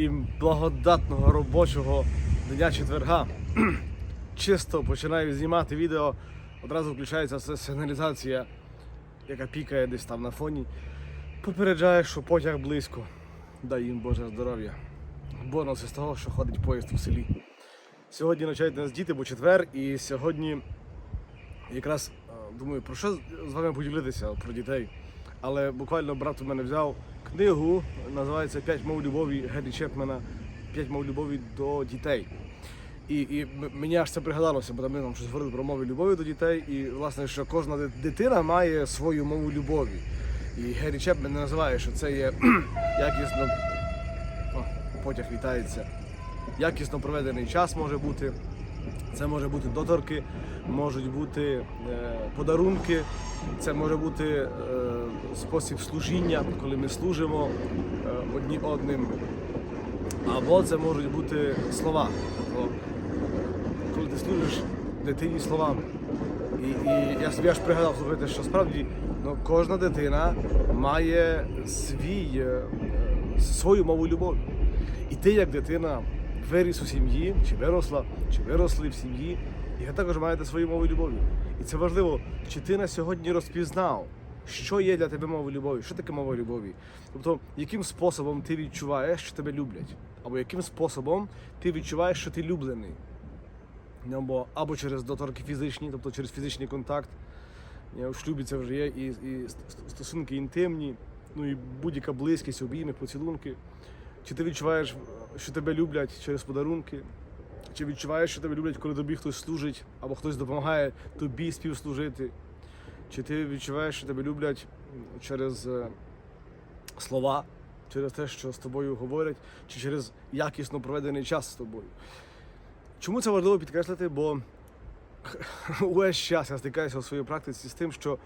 і благодатного робочого дня четверга. Чисто починаю знімати відео, одразу включається сигналізація, яка пікає десь там на фоні. Попереджає, що потяг близько. Дай їм Боже здоров'я. Бонус із того, що ходить поїзд у селі. Сьогодні навчають нас діти, бо четвер, і сьогодні якраз е, думаю, про що з вами поділитися про дітей. Але буквально брат у мене взяв книгу, називається П'ять мов любові Геді Чепмена. П'ять мов любові до дітей. І, і мені аж це пригадалося, бо ми там щось говорили про мови любові до дітей. І власне, що кожна дитина має свою мову любові. І Гері Чепмен називає, що це є якісно. О, потяг вітається. Якісно проведений час може бути. Це може бути доторки, можуть бути е, подарунки, це може бути е, спосіб служіння, коли ми служимо е, одні одним. Або це можуть бути слова. Коли ти служиш дитині словами. І, і я собі аж пригадав, слухайте, що справді ну, кожна дитина має свій, свою мову любові. І ти, як дитина, виріс у сім'ї, чи виросла, чи виросли в сім'ї, і ви також маєте свою мову любові. І це важливо, чи ти на сьогодні розпізнав, що є для тебе мова любові, що таке мова любові. Тобто, яким способом ти відчуваєш, що тебе люблять, або яким способом ти відчуваєш, що ти люблений. Або, або через доторки фізичні, тобто через фізичний контакт. В шлюбі це вже є і, і стосунки інтимні, ну і будь-яка близькість, обійми, поцілунки. Чи ти відчуваєш, що тебе люблять через подарунки? Чи відчуваєш, що тебе люблять, коли тобі хтось служить, або хтось допомагає тобі співслужити? Чи ти відчуваєш, що тебе люблять через е, слова, через те, що з тобою говорять, чи через якісно проведений час з тобою? Чому це важливо підкреслити? Бо увесь час я стикаюся у своїй практиці з тим, що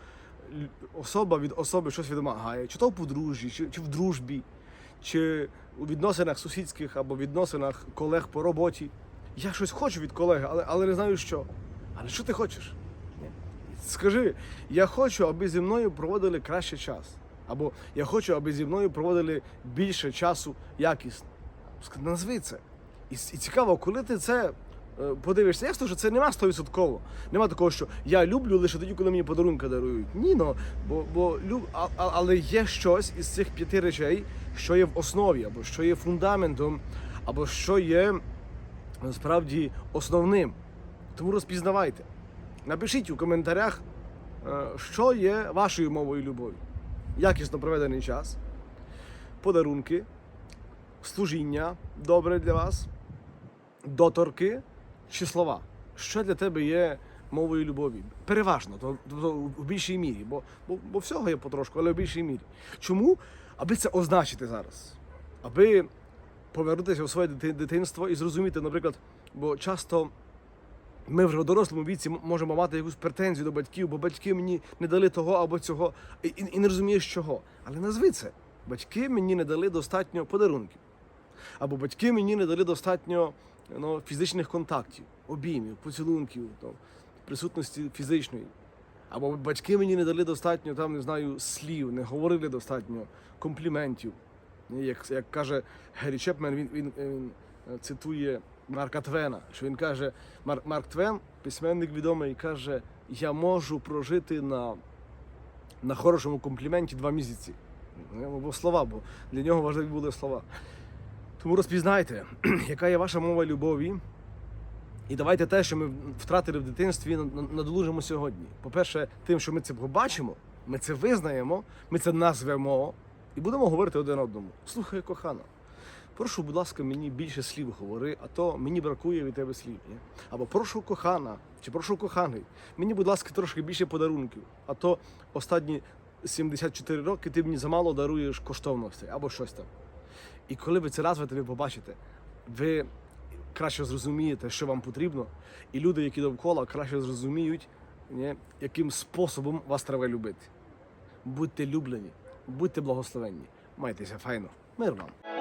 особа від особи щось вимагає, чи то в подружжі, чи в дружбі, чи у відносинах сусідських або відносинах колег по роботі. Я щось хочу від колеги, але, але не знаю що. Але що ти хочеш? Скажи, я хочу, аби зі мною проводили краще час. Або я хочу, аби зі мною проводили більше часу якісно. Назви це. І, і цікаво, коли ти це подивишся, ясно, що це нема стовідсотково. Нема такого, що я люблю лише тоді, коли мені подарунки дарують. Ні, ну, бо, бо люб, а, а- але є щось із цих п'яти речей, що є в основі, або що є фундаментом, або що є насправді основним. Тому розпізнавайте. Напишіть у коментарях, е, що є вашою мовою любові. Якісно проведений час, подарунки, служіння добре для вас, доторки чи слова. Що для тебе є мовою любові? Переважно, то, то в більшій мірі, бо, бо, бо всього є потрошку, але в більшій мірі. Чому? Аби це означити зараз. Аби повернутися у своє дитинство і зрозуміти, наприклад, бо часто ми вже в дорослому віці можемо мати якусь претензію до батьків, бо батьки мені не дали того або цього, і, і не розумієш чого. Але назви це. Батьки мені не дали достатньо подарунків. Або батьки мені не дали достатньо ну, фізичних контактів, обіймів, поцілунків, ну, присутності фізичної. Або батьки мені не дали достатньо там, не знаю, слів, не говорили достатньо компліментів. Як, як каже Гері Чепмен, він, він, він е, цитує Марка Твена, що він каже, Мар, Марк Твен, письменник відомий, каже, я можу прожити на, на хорошому компліменті два місяці. Ну, Бо слова, бо для нього важливі були слова. Тому розпізнайте, яка є ваша мова любові. І давайте те, що ми втратили в дитинстві, на- на- надолужимо сьогодні. По-перше, тим, що ми це побачимо, ми це визнаємо, ми це назвемо і будемо говорити один одному. Слухай, кохана, прошу, будь ласка, мені більше слів говори, а то мені бракує від тебе слів. Ні? Або прошу кохана, чи прошу коханий, мені, будь ласка, трошки більше подарунків, а то останні 74 роки ти мені замало даруєш коштовностей або щось там. І коли ви це назвете, ви побачите, ви краще зрозумієте, що вам потрібно, і люди, які довкола, краще зрозуміють, не, яким способом вас треба любити. Будьте люблені, будьте благословенні, майтеся файно. Мир вам!